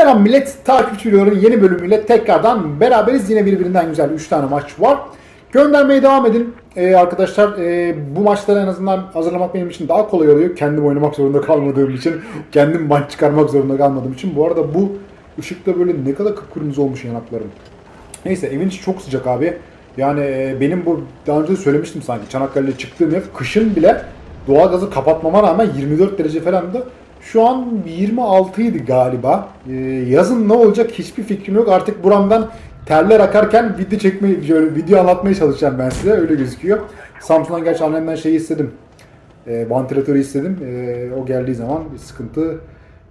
Selam millet, takipçi videoların yeni bölümüyle tekrardan beraberiz. Yine birbirinden güzel 3 tane maç var. Göndermeye devam edin. Ee, arkadaşlar e, bu maçları en azından hazırlamak benim için daha kolay oluyor. Kendim oynamak zorunda kalmadığım için, kendim maç çıkarmak zorunda kalmadığım için. Bu arada bu ışıkta böyle ne kadar kıpkırmızı olmuş yanaklarım. Neyse evin içi çok sıcak abi. Yani e, benim bu daha önce de söylemiştim sanki Çanakkale'de çıktığım ev kışın bile doğalgazı kapatmama rağmen 24 derece falandı. Şu an 26 idi galiba. E, yazın ne olacak hiçbir fikrim yok. Artık buramdan terler akarken video çekmeyi, şöyle video anlatmaya çalışacağım ben size. Öyle gözüküyor. Samsun'dan gerçi annemden şeyi istedim. E, vantilatörü istedim. E, o geldiği zaman sıkıntı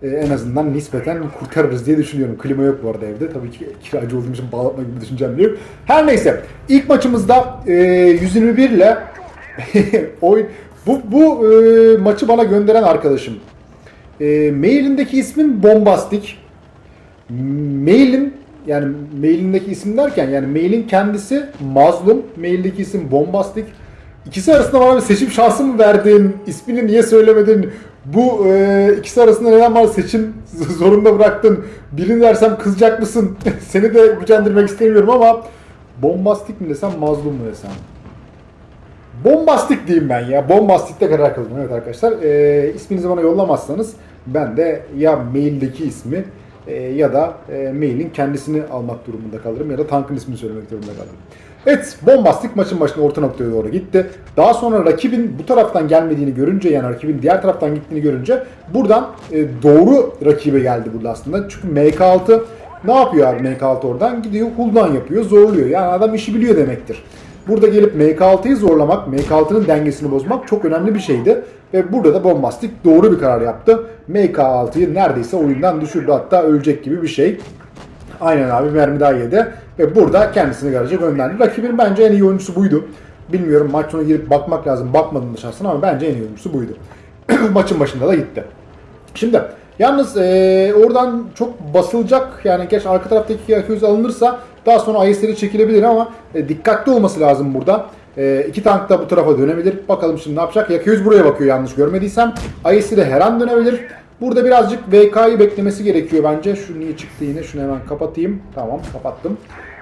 e, en azından nispeten kurtarırız diye düşünüyorum. Klima yok bu arada evde. Tabii ki kiracı olduğum için bağlatma gibi düşüncem yok. Her neyse. ilk maçımızda e, 121 ile oyun bu bu e, maçı bana gönderen arkadaşım. E, mailindeki ismin Bombastik. Mailin yani mailindeki isim derken yani mailin kendisi Mazlum, maildeki isim Bombastik. İkisi arasında bana bir seçim şansı mı verdin? İsmini niye söylemedin? Bu e, ikisi arasında neden bana seçim zorunda bıraktın? Birini dersem kızacak mısın? Seni de gücendirmek istemiyorum ama bombastik mi desem mazlum mu desem? Bombastik diyeyim ben ya. Bombastik'te karar kıldım. Evet arkadaşlar. E, isminizi bana yollamazsanız ben de ya maildeki ismi e, ya da e, mailin kendisini almak durumunda kalırım ya da tankın ismini söylemek durumunda kalırım. Evet, bombastik maçın başına orta noktaya doğru gitti. Daha sonra rakibin bu taraftan gelmediğini görünce yani rakibin diğer taraftan gittiğini görünce buradan e, doğru rakibe geldi burada aslında. Çünkü MK6 ne yapıyor abi MK6 oradan? Gidiyor huldan yapıyor, zorluyor. Yani adam işi biliyor demektir. Burada gelip MK6'yı zorlamak, MK6'nın dengesini bozmak çok önemli bir şeydi. Ve burada da Bombastik doğru bir karar yaptı. MK6'yı neredeyse oyundan düşürdü hatta ölecek gibi bir şey. Aynen abi mermi daha yedi. Ve burada kendisini garaja gönderdi. Rakibin bence en iyi oyuncusu buydu. Bilmiyorum maç sonu girip bakmak lazım. Bakmadım da şahsen ama bence en iyi oyuncusu buydu. Maçın başında da gitti. Şimdi yalnız e, oradan çok basılacak yani geç arka taraftaki Yakuza alınırsa daha sonra IS'leri çekilebilir ama e, dikkatli olması lazım burada. E, iki tank da bu tarafa dönebilir. Bakalım şimdi ne yapacak. Yakuza buraya bakıyor yanlış görmediysem. IS'i de her an dönebilir. Burada birazcık VK'yı beklemesi gerekiyor bence. Şu niye çıktı yine? Şunu hemen kapatayım. Tamam kapattım.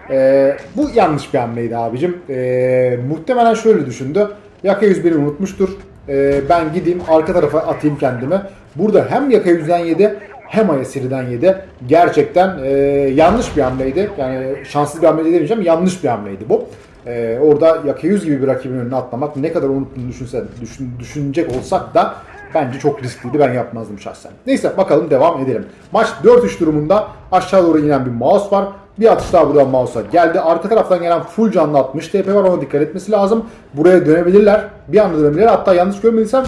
E, bu yanlış bir hamleydi abicim. E, muhtemelen şöyle düşündü. Yaka 101'i unutmuştur. E, ben gideyim arka tarafa atayım kendimi. Burada hem Yaka 100'den yedi hem Ayasiri'den yedi. Gerçekten e, yanlış bir hamleydi. Yani şanslı bir hamle demeyeceğim. Yanlış bir hamleydi bu. E, orada Yaka 100 gibi bir rakibin önüne atlamak ne kadar unuttuğunu düşünse, düşün, düşünecek olsak da bence çok riskliydi. Ben yapmazdım şahsen. Neyse bakalım devam edelim. Maç 4-3 durumunda aşağı doğru inen bir mouse var. Bir atış daha buradan mouse'a geldi. Arka taraftan gelen full canlı 60 TP var ona dikkat etmesi lazım. Buraya dönebilirler. Bir anda dönebilirler. Hatta yanlış görmediysem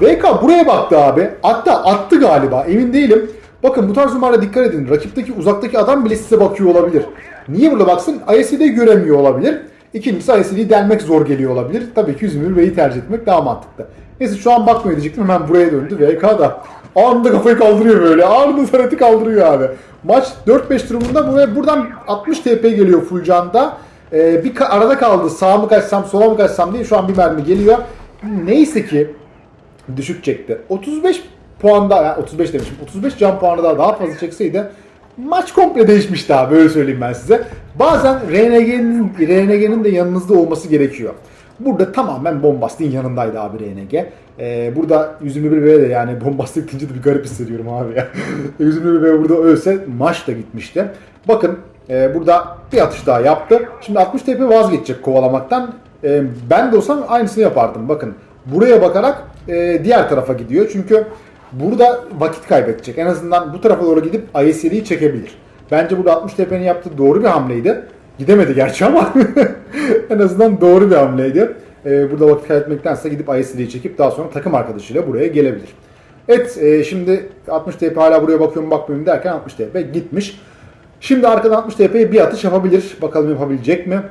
VK buraya baktı abi. Hatta attı galiba. Emin değilim. Bakın bu tarz numara dikkat edin. Rakipteki uzaktaki adam bile size bakıyor olabilir. Niye burada baksın? ISD'yi göremiyor olabilir. İkincisi ISD'yi delmek zor geliyor olabilir. Tabii ki 121 B'yi tercih etmek daha mantıklı. Neyse şu an bakmıyor diyecektim. Hemen buraya döndü. VK da anında kafayı kaldırıyor böyle. Anında sareti kaldırıyor abi. Maç 4-5 durumunda buraya buradan 60 TP geliyor full canda. Ee, bir arada kaldı. Sağa mı kaçsam, sola mı kaçsam diye şu an bir mermi geliyor. Neyse ki düşük çekti. 35 puanda, yani 35 demişim, 35 can puanı daha daha fazla çekseydi maç komple değişmişti abi böyle söyleyeyim ben size. Bazen RNG'nin RNG'nin de yanınızda olması gerekiyor. Burada tamamen Bombastik'in yanındaydı abi RNG. Ee, burada 121 B de yani Bombastik deyince de bir garip hissediyorum abi ya. 121 B burada ölse maç da gitmişti. Bakın e, burada bir atış daha yaptı. Şimdi 60 TP vazgeçecek kovalamaktan. E, ben de olsam aynısını yapardım. Bakın buraya bakarak e, diğer tarafa gidiyor. Çünkü burada vakit kaybedecek. En azından bu tarafa doğru gidip ISR'yi çekebilir. Bence burada 60 TP'nin yaptığı doğru bir hamleydi. Gidemedi gerçi ama en azından doğru bir hamleydi. E, burada vakit kaybetmektense gidip ISR'yi çekip daha sonra takım arkadaşıyla buraya gelebilir. Evet e, şimdi 60 TP hala buraya bakıyorum bakmıyorum derken 60 TP gitmiş. Şimdi arkadan 60 TP'ye bir atış yapabilir. Bakalım yapabilecek mi?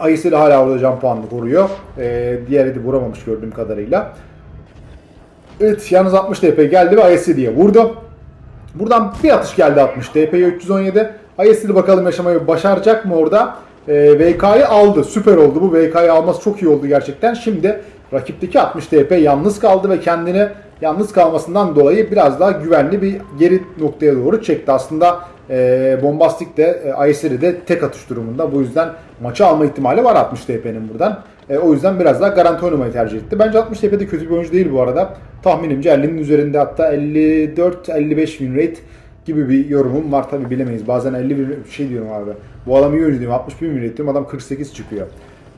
Ayısı da hala orada can puanını koruyor. Ee, diğeri de vuramamış gördüğüm kadarıyla. Evet yalnız 60 TP geldi ve ISD'ye vurdu. Buradan bir atış geldi 60 TP'ye 317. ISD bakalım yaşamayı başaracak mı orada? Ee, VK'yı aldı. Süper oldu bu. VK'yı alması çok iyi oldu gerçekten. Şimdi rakipteki 60 TP yalnız kaldı ve kendini yalnız kalmasından dolayı biraz daha güvenli bir geri noktaya doğru çekti. Aslında e, Bombastic de e, Ayseri de tek atış durumunda. Bu yüzden maçı alma ihtimali var 60 TP'nin buradan. E, o yüzden biraz daha garanti oynamayı tercih etti. Bence 60 TP'de kötü bir oyuncu değil bu arada. Tahminimce 50'nin üzerinde hatta 54-55 win rate gibi bir yorumum var. Tabi bilemeyiz. Bazen 50 bir şey diyorum abi. Bu adam iyi oyuncu diyorum. 61 win rate diyorum. Adam 48 çıkıyor.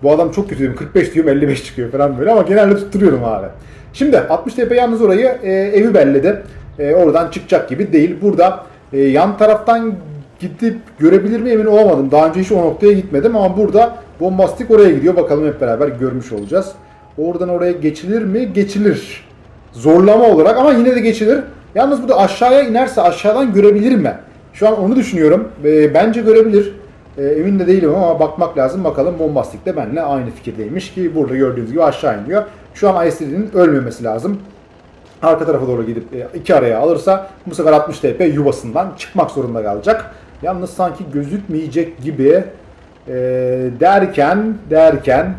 Bu adam çok kötü diyorum. 45 diyorum 55 çıkıyor falan böyle ama genelde tutturuyorum abi. Şimdi 60 TP yalnız orayı e, evi belledi. E, oradan çıkacak gibi değil. Burada e, yan taraftan gidip görebilir mi emin olamadım. Daha önce hiç o noktaya gitmedim ama burada bombastik oraya gidiyor. Bakalım hep beraber görmüş olacağız. Oradan oraya geçilir mi? Geçilir. Zorlama olarak ama yine de geçilir. Yalnız burada aşağıya inerse aşağıdan görebilir mi? Şu an onu düşünüyorum. E, bence görebilir. E, emin de değilim ama bakmak lazım. Bakalım Bombastik de benimle aynı fikirdeymiş ki burada gördüğünüz gibi aşağı iniyor. Şu an ISD'nin ölmemesi lazım. Arka tarafa doğru gidip e, iki araya alırsa bu sefer 60 TP yuvasından çıkmak zorunda kalacak. Yalnız sanki gözükmeyecek gibi e, derken derken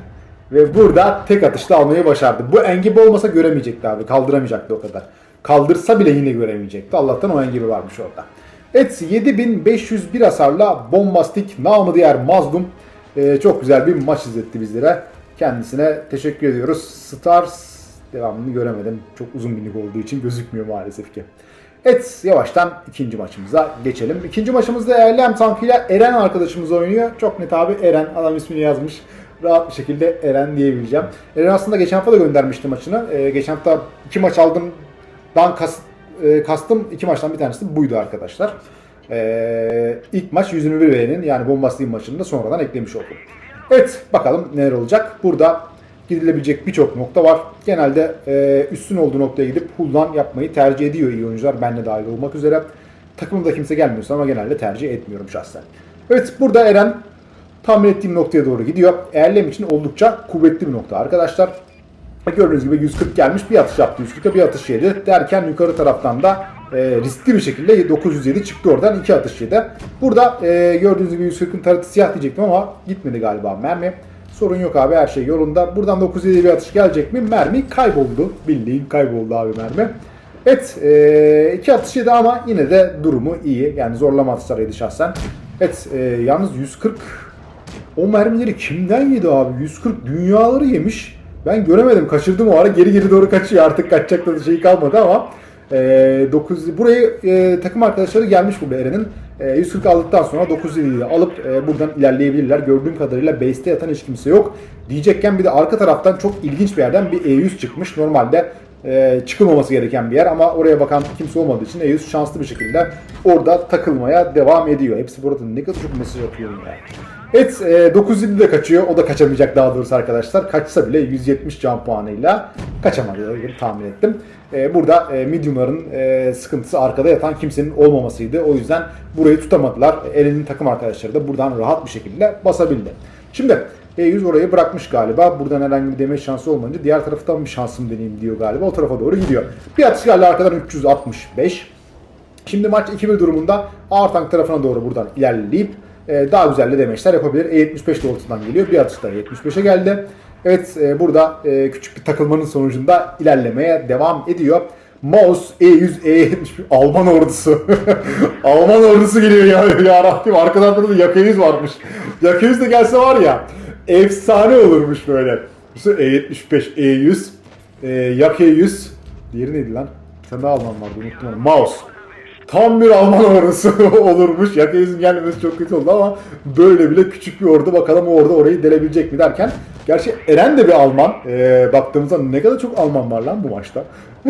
ve burada tek atışta almayı başardı. Bu engebi olmasa göremeyecekti abi. Kaldıramayacaktı o kadar. Kaldırsa bile yine göremeyecekti. Allah'tan o engebi varmış orada. Evet 7501 hasarla bombastik namı diğer mazlum e, çok güzel bir maç izletti bizlere. Kendisine teşekkür ediyoruz. Stars devamını göremedim. Çok uzun bir nick olduğu için gözükmüyor maalesef ki. Evet yavaştan ikinci maçımıza geçelim. İkinci maçımızda Erlem tankıyla Eren arkadaşımız oynuyor. Çok net abi Eren adam ismini yazmış. Rahat bir şekilde Eren diyebileceğim. Eren aslında geçen hafta da göndermişti maçını. Ee, geçen hafta iki maç aldım. Dan kas, e, kastım iki maçtan bir tanesi buydu arkadaşlar. Ee, ilk maç 121 V'nin yani Bombastik maçını da sonradan eklemiş oldum. Evet bakalım neler olacak. Burada gidilebilecek birçok nokta var. Genelde e, üstün olduğu noktaya gidip hullan yapmayı tercih ediyor iyi oyuncular. Ben de dahil olmak üzere. Takımımda kimse gelmiyorsa ama genelde tercih etmiyorum şahsen. Evet burada Eren tahmin ettiğim noktaya doğru gidiyor. Eğerlem için oldukça kuvvetli bir nokta arkadaşlar. Gördüğünüz gibi 140 gelmiş bir atış yaptı 140'a bir atış yedi. Derken yukarı taraftan da e, riskli bir şekilde 907 çıktı oradan iki atış yedi. Burada e, gördüğünüz gibi 140'ın tarafı siyah diyecektim ama gitmedi galiba mermi. Sorun yok abi her şey yolunda. Buradan 907 bir atış gelecek mi? Mermi kayboldu. Bildiğin kayboldu abi mermi. Evet e, iki atış ama yine de durumu iyi. Yani zorlama atışlarıydı şahsen. Evet e, yalnız 140 o mermileri kimden yedi abi? 140 dünyaları yemiş. Ben göremedim. Kaçırdım o ara. Geri geri doğru kaçıyor. Artık kaçacak da şey kalmadı ama e, 9 burayı e, takım arkadaşları gelmiş burada Eren'in. E, 140 aldıktan sonra 907'yi alıp e, buradan ilerleyebilirler. Gördüğüm kadarıyla base'te yatan hiç kimse yok. Diyecekken bir de arka taraftan çok ilginç bir yerden bir E100 çıkmış. Normalde e, çıkılmaması gereken bir yer ama oraya bakan kimse olmadığı için E100 şanslı bir şekilde orada takılmaya devam ediyor. Hepsi burada ne kadar çok mesaj atıyorum ya. Evet e, 907 de kaçıyor. O da kaçamayacak daha doğrusu arkadaşlar. Kaçsa bile 170 can puanıyla kaçamadı tahmin ettim. E, burada e, mediumların e, sıkıntısı arkada yatan kimsenin olmamasıydı. O yüzden burayı tutamadılar. Eren'in takım arkadaşları da buradan rahat bir şekilde basabildi. Şimdi E100 orayı bırakmış galiba. Buradan herhangi bir deme şansı olmayınca diğer taraftan bir şansım deneyeyim diyor galiba. O tarafa doğru gidiyor. Bir atış geldi arkadan 365. Şimdi maç 2-1 durumunda ağır tank tarafına doğru buradan ilerleyip daha güzel de demeçler yapabilir. E75 doğrultudan geliyor. Bir atışta 75'e geldi. Evet e, burada e, küçük bir takılmanın sonucunda ilerlemeye devam ediyor. Mouse E100 E71 Alman ordusu. Alman ordusu geliyor ya, ya Rabbim. Arkadan da 100 varmış. Yaka 100 de gelse var ya efsane olurmuş böyle. İşte E75 E100 e, Yaka 100 Diğeri neydi lan? Bir tane daha Alman vardı unuttum onu. Mouse. Tam bir Alman ordusu olurmuş. Yakayüz'ün gelmemesi çok kötü oldu ama böyle bile küçük bir ordu bakalım o orada orayı delebilecek mi derken Gerçi Eren de bir Alman. Ee, baktığımızda ne kadar çok Alman var lan bu maçta.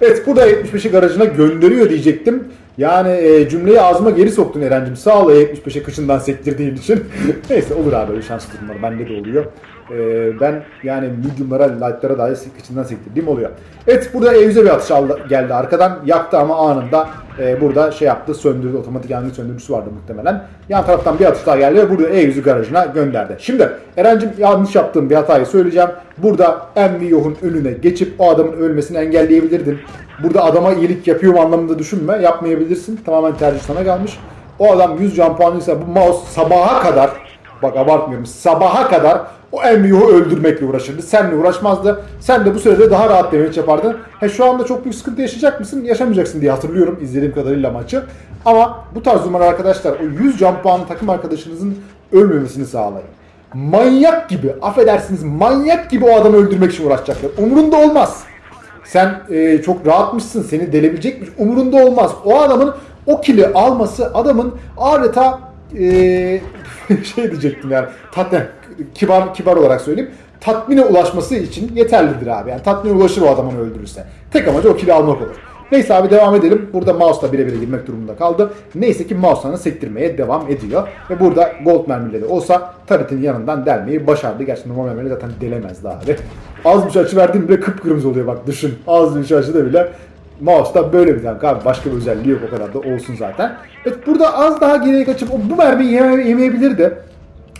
evet burada 75'i garajına gönderiyor diyecektim. Yani e, cümleyi ağzıma geri soktun Eren'cim. Sağ ol 75'e kışından sektirdiğin için. Neyse olur abi öyle şanslı durumlar. Bende de oluyor. Ee, ben yani mediumlara, light'lara dahi kıçından sektirdiğim oluyor. Evet burada E100'e bir atış aldı, geldi arkadan. Yaktı ama anında e, burada şey yaptı söndürdü. Otomatik yangın söndürücüsü vardı muhtemelen. Yan taraftan bir atış daha geldi ve burada E100'ü garajına gönderdi. Şimdi Eren'cim yanlış yaptığım bir hatayı söyleyeceğim. Burada Envio'nun önüne geçip o adamın ölmesini engelleyebilirdin. Burada adama iyilik yapıyorum anlamında düşünme. Yapmayabilirsin. Tamamen tercih sana kalmış. O adam 100 can puanıysa bu mouse sabaha kadar bak abartmıyorum sabaha kadar o Envy'yi öldürmekle uğraşırdı. Seninle uğraşmazdı. Sen de bu sürede daha rahat damage yapardın. He, şu anda çok büyük sıkıntı yaşayacak mısın? Yaşamayacaksın diye hatırlıyorum izlediğim kadarıyla maçı. Ama bu tarz durumlar arkadaşlar o 100 can puanı takım arkadaşınızın ölmemesini sağlayın. Manyak gibi, affedersiniz manyak gibi o adamı öldürmek için uğraşacaklar. Umurunda olmaz. Sen e, çok rahatmışsın, seni delebilecekmiş. Umurunda olmaz. O adamın o kili alması adamın adeta e, şey diyecektim yani tatmin, kibar kibar olarak söyleyeyim. Tatmine ulaşması için yeterlidir abi. Yani tatmine ulaşır o adam onu öldürürse. Tek amacı o kili almak olur. Neyse abi devam edelim. Burada mouse'la birebir girmek durumunda kaldı. Neyse ki mouse'la sektirmeye devam ediyor. Ve burada gold mermileri olsa Tarit'in yanından delmeyi başardı. Gerçi normal mermileri zaten delemezdi abi. Az bir şey açı verdiğim bile kıpkırmızı oluyor bak düşün. Az bir şey açıda bile Mouse'da böyle bir tank abi. Başka bir özelliği yok o kadar da olsun zaten. Evet burada az daha geriye kaçıp bu mermiyi yeme, yemeyebilirdi.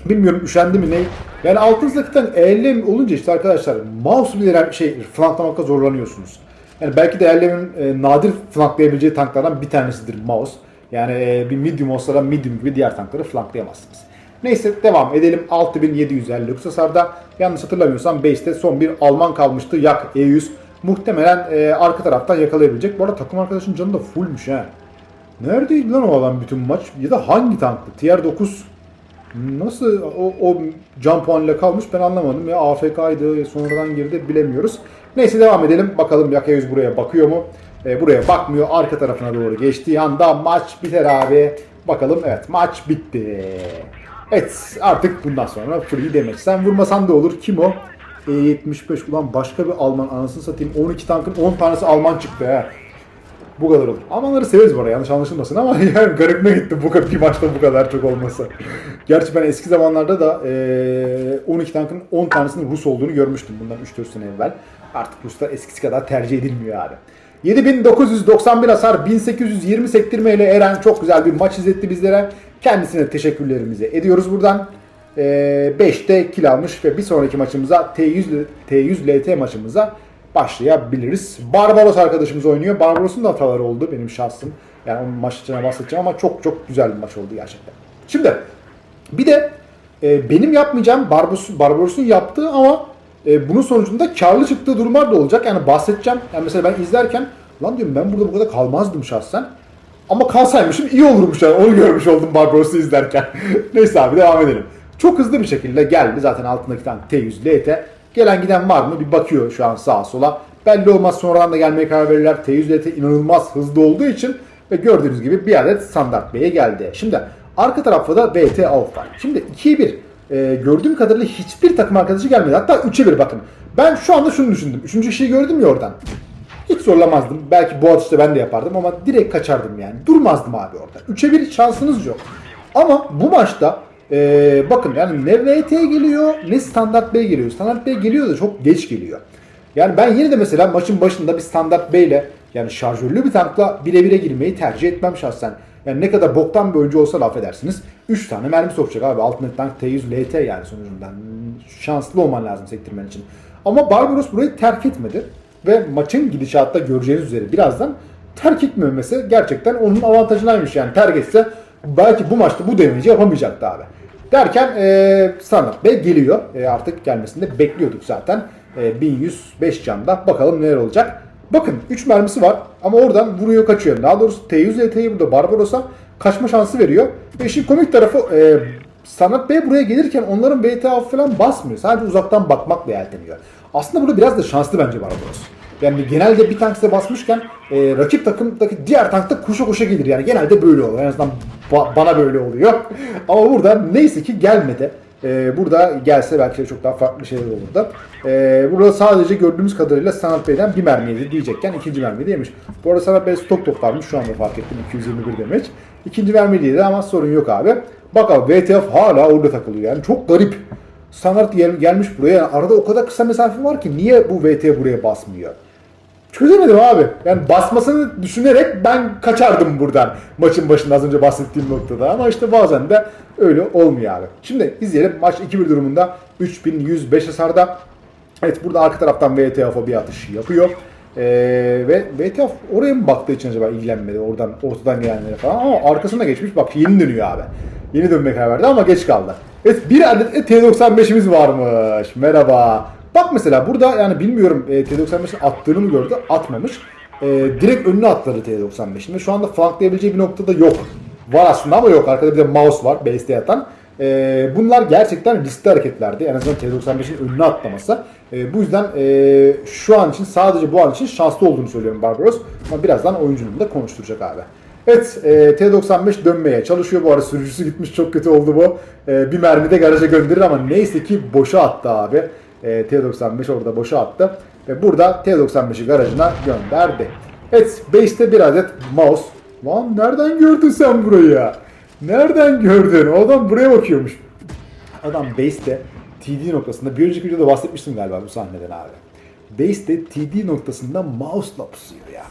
Bilmiyorum üşendi mi ne. Yani altınızdaki tank eğerli olunca işte arkadaşlar mouse bile şey flanklamakta zorlanıyorsunuz. Yani belki de Erlem'in e, nadir flanklayabileceği tanklardan bir tanesidir mouse. Yani e, bir medium olsa da medium gibi diğer tankları flanklayamazsınız. Neyse devam edelim. 6750 lüks hasarda. Yanlış hatırlamıyorsam base'te son bir Alman kalmıştı. Yak E100. Muhtemelen e, arka taraftan yakalayabilecek. Bu arada takım arkadaşın canı da fullmüş ha. Neredeydi lan o adam bütün maç? Ya da hangi tanktı? Tier 9 Nasıl o, o can puanıyla kalmış ben anlamadım. Ya AFK'ydı sonradan girdi bilemiyoruz. Neyse devam edelim. Bakalım Yaka 100 buraya bakıyor mu? E, buraya bakmıyor. Arka tarafına doğru geçtiği anda maç biter abi. Bakalım evet maç bitti. Evet artık bundan sonra free demek. Sen vurmasan da olur. Kim o? E75 ulan başka bir Alman anasını satayım. 12 tankın 10 tanesi Alman çıktı ha. Bu kadar olur. Almanları severiz bu arada yanlış anlaşılmasın ama yani garibime gitti bu kadar bir maçta bu kadar çok olması. Gerçi ben eski zamanlarda da eee 12 tankın 10 tanesinin Rus olduğunu görmüştüm bundan 3-4 sene evvel. Artık Ruslar eskisi kadar tercih edilmiyor abi. 7991 hasar 1820 sektirme Eren çok güzel bir maç izletti bizlere. Kendisine teşekkürlerimizi ediyoruz buradan. 5'te kill almış ve bir sonraki maçımıza T100 T100 LT maçımıza başlayabiliriz. Barbaros arkadaşımız oynuyor. Barbaros'un da hataları oldu benim şahsım. Yani onun maç içine bahsedeceğim ama çok çok güzel bir maç oldu gerçekten. Şimdi bir de e, benim yapmayacağım Barbaros, Barbaros'un yaptığı ama e, bunun sonucunda karlı çıktığı durumlar da olacak. Yani bahsedeceğim. Yani mesela ben izlerken lan diyorum ben burada bu kadar kalmazdım şahsen. Ama kalsaymışım iyi olurmuş yani. Onu görmüş oldum Barbaros'u izlerken. Neyse abi devam edelim. Çok hızlı bir şekilde geldi zaten altındaki tank T100 LT. Gelen giden var mı bir bakıyor şu an sağa sola. Belli olmaz sonradan da gelmeye karar verirler. T100 LT inanılmaz hızlı olduğu için ve gördüğünüz gibi bir adet standart B'ye geldi. Şimdi arka tarafta da VT Out var. Şimdi 2'ye 1 e, gördüğüm kadarıyla hiçbir takım arkadaşı gelmedi. Hatta 3'e 1 bakın. Ben şu anda şunu düşündüm. Üçüncü kişiyi gördüm ya oradan. Hiç zorlamazdım. Belki bu atışta ben de yapardım ama direkt kaçardım yani. Durmazdım abi orada. 3'e 1 şansınız yok. Ama bu maçta ee, bakın yani ne VT geliyor ne Standart B geliyor. Standart B geliyor da çok geç geliyor. Yani ben yine de mesela maçın başında bir Standart B ile yani şarjörlü bir tankla bire bire girmeyi tercih etmem şahsen. Yani ne kadar boktan bir oyuncu olsa da affedersiniz. 3 tane mermi sokacak abi. Altındaki tank T100 LT yani sonucundan. Şanslı olman lazım sektirmen için. Ama Barbaros burayı terk etmedi. Ve maçın gidişatta göreceğiniz üzere birazdan terk etmemesi gerçekten onun avantajınaymış yani. Terk etse belki bu maçta bu damage'i yapamayacaktı abi. Derken e, standart B geliyor. E, artık gelmesini de bekliyorduk zaten. E, 1105 canda. Bakalım neler olacak. Bakın 3 mermisi var ama oradan vuruyor kaçıyor. Daha doğrusu T100 LT'yi burada Barbaros'a kaçma şansı veriyor. Ve işin komik tarafı e, Standart B buraya gelirken onların VTA falan basmıyor. Sadece uzaktan bakmakla yelteniyor. Aslında burada biraz da şanslı bence Barbaros. Yani genelde bir tank size basmışken e, rakip takımdaki diğer tank da koşa koşa gelir. Yani genelde böyle olur. En azından ba- bana böyle oluyor. Ama burada neyse ki gelmedi. E, burada gelse belki çok daha farklı şeyler olurdu. E, burada sadece gördüğümüz kadarıyla Sanat Bey'den bir mermi yedi diyecekken ikinci mermi de. Bu arada Sanat Bey stok top varmış şu anda fark ettim 221 demek. İkinci mermi yedi ama sorun yok abi. Bakalım VTF hala orada takılıyor yani çok garip. Standart gel- gelmiş buraya arada o kadar kısa mesafe var ki niye bu VT buraya basmıyor? Çözemedim abi. Yani basmasını düşünerek ben kaçardım buradan. Maçın başında az önce bahsettiğim noktada. Ama işte bazen de öyle olmuyor abi. Şimdi izleyelim. Maç 2-1 durumunda 3105 hasarda. Evet burada arka taraftan VTF'a bir atış yapıyor. Ee, ve VTF oraya mı baktığı için acaba ilgilenmedi oradan ortadan gelenlere falan ama arkasına geçmiş bak yeni dönüyor abi. Yeni dönmeye karar verdi ama geç kaldı. Evet bir adet de T95'imiz varmış. Merhaba. Bak mesela burada yani bilmiyorum e, T95'in attığını mı gördü? Atmamış. E, direkt önüne atladı T95'in ve şu anda flanklayabileceği bir noktada yok. Var aslında ama yok. Arkada bir de mouse var base'te yatan. E, bunlar gerçekten riskli hareketlerdi. En azından T95'in önüne atlaması. E, bu yüzden e, şu an için sadece bu an için şanslı olduğunu söylüyorum Barbaros. Ama birazdan oyunculuğunu da konuşturacak abi. Evet e, T95 dönmeye çalışıyor. Bu arada sürücüsü gitmiş çok kötü oldu bu. E, bir mermi de garaja gönderir ama neyse ki boşa attı abi. E, T95 orada boşa attı. Ve burada T95'i garajına gönderdi. Evet base'te bir adet mouse. Lan nereden gördün sen burayı? Nereden gördün? O adam buraya bakıyormuş. Adam base'te TD noktasında bir önceki videoda bahsetmiştim galiba bu sahneden abi. Base'te TD noktasında mouse'la pusuyor ya.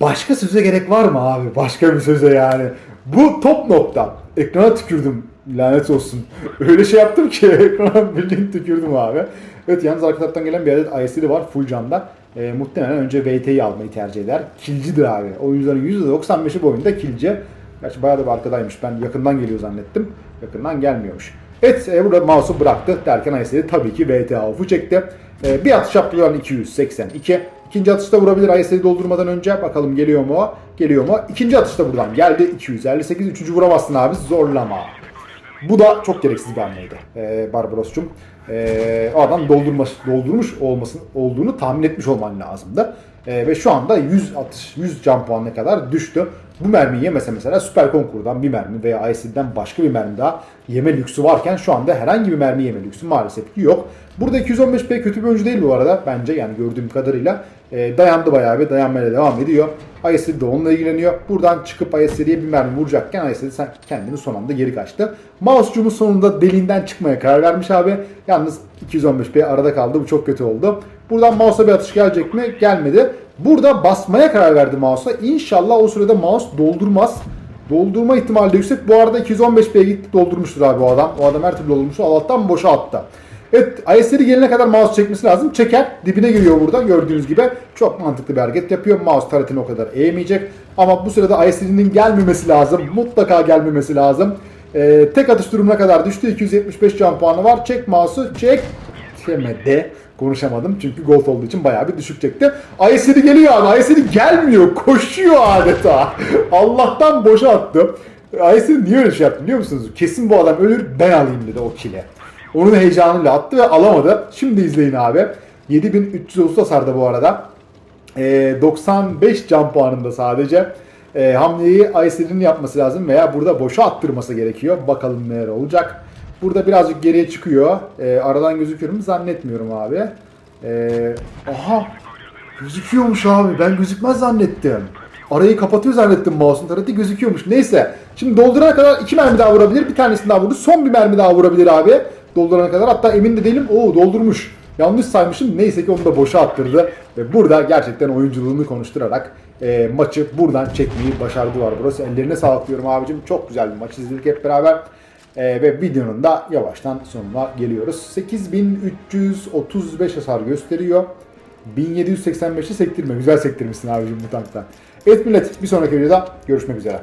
Başka söze gerek var mı abi? Başka bir söze yani. Bu top nokta. Ekrana tükürdüm. Lanet olsun. Öyle şey yaptım ki ekrana bildiğin tükürdüm abi. Evet yalnız arka taraftan gelen bir adet ISD var full canda. E, muhtemelen önce VT'yi almayı tercih eder. Kilcidir abi. Oyuncuların %95'i bu oyunda kilci. Gerçi bayağı da bir arkadaymış. Ben yakından geliyor zannettim. Yakından gelmiyormuş. Evet e, burada mouse'u bıraktı derken ISD tabii ki VT avfu çekti. E, bir atış yaptı lan 282. İkinci atışta vurabilir ISD'yi doldurmadan önce. Bakalım geliyor mu? Geliyor mu? İkinci atışta buradan geldi. 258. Üçüncü vuramazsın abi. Zorlama. Bu da çok gereksiz bir hamleydi. Ee, Barbaros'cum. Ee, o adam doldurmuş, doldurmuş olmasın, olduğunu tahmin etmiş olman lazımdı. Ee, ve şu anda 100 atış, 100 can puanına kadar düştü. Bu mermiyi yemese mesela Süper Konkur'dan bir mermi veya IC'den başka bir mermi daha yeme lüksü varken şu anda herhangi bir mermi yeme lüksü maalesef ki yok. Burada 215p kötü bir oyuncu değil bu arada bence yani gördüğüm kadarıyla. Ee, dayandı bayağı bir dayanmaya devam ediyor. ISD de onunla ilgileniyor. Buradan çıkıp ISD'ye bir mermi vuracakken sen kendini son anda geri kaçtı. Mouse'cumun sonunda deliğinden çıkmaya karar vermiş abi. Yalnız 215p arada kaldı. Bu çok kötü oldu. Buradan mouse'a bir atış gelecek mi? Gelmedi. Burada basmaya karar verdi mouse'a. İnşallah o sırada mouse doldurmaz. Doldurma ihtimali de yüksek. Bu arada 215p'ye gitti doldurmuştur abi o adam. O adam her türlü doldurmuştur. Allah'tan boşa attı. Evet ISR'i gelene kadar mouse çekmesi lazım. Çeker. Dibine giriyor buradan gördüğünüz gibi. Çok mantıklı bir hareket yapıyor. Mouse taretini o kadar eğmeyecek. Ama bu sırada ISR'nin gelmemesi lazım. Mutlaka gelmemesi lazım. Ee, tek atış durumuna kadar düştü. 275 can puanı var. Çek mouse'u. Çek. Çekmedi. Konuşamadım çünkü golf olduğu için bayağı bir düşük çekti. ISR'i geliyor abi. ISR'i gelmiyor. Koşuyor adeta. Allah'tan boşa attı. ISR niye öyle şey yaptı biliyor musunuz? Kesin bu adam ölür ben alayım dedi o kile. Onun heyecanıyla attı ve alamadı. Şimdi izleyin abi. 7330 hasarda bu arada. Ee, 95 can puanında sadece. Ee, hamleyi Aysel'in yapması lazım veya burada boşa attırması gerekiyor. Bakalım neler olacak. Burada birazcık geriye çıkıyor. Ee, aradan gözüküyor mu zannetmiyorum abi. Ee, aha gözüküyormuş abi ben gözükmez zannettim. Arayı kapatıyor zannettim mouse'un tarafı gözüküyormuş. Neyse. Şimdi doldurana kadar iki mermi daha vurabilir. Bir tanesini daha vurdu. Son bir mermi daha vurabilir abi. Doldurana kadar. Hatta emin de değilim. Oo doldurmuş. Yanlış saymışım. Neyse ki onu da boşa attırdı. Ve burada gerçekten oyunculuğunu konuşturarak e, maçı buradan çekmeyi başardı var burası. Ellerine sağlık diyorum abicim. Çok güzel bir maç izledik hep beraber. E, ve videonun da yavaştan sonuna geliyoruz. 8335 hasar gösteriyor. 1785'i sektirme. Güzel sektirmişsin abicim bu tanktan. Evet millet bir sonraki videoda görüşmek üzere.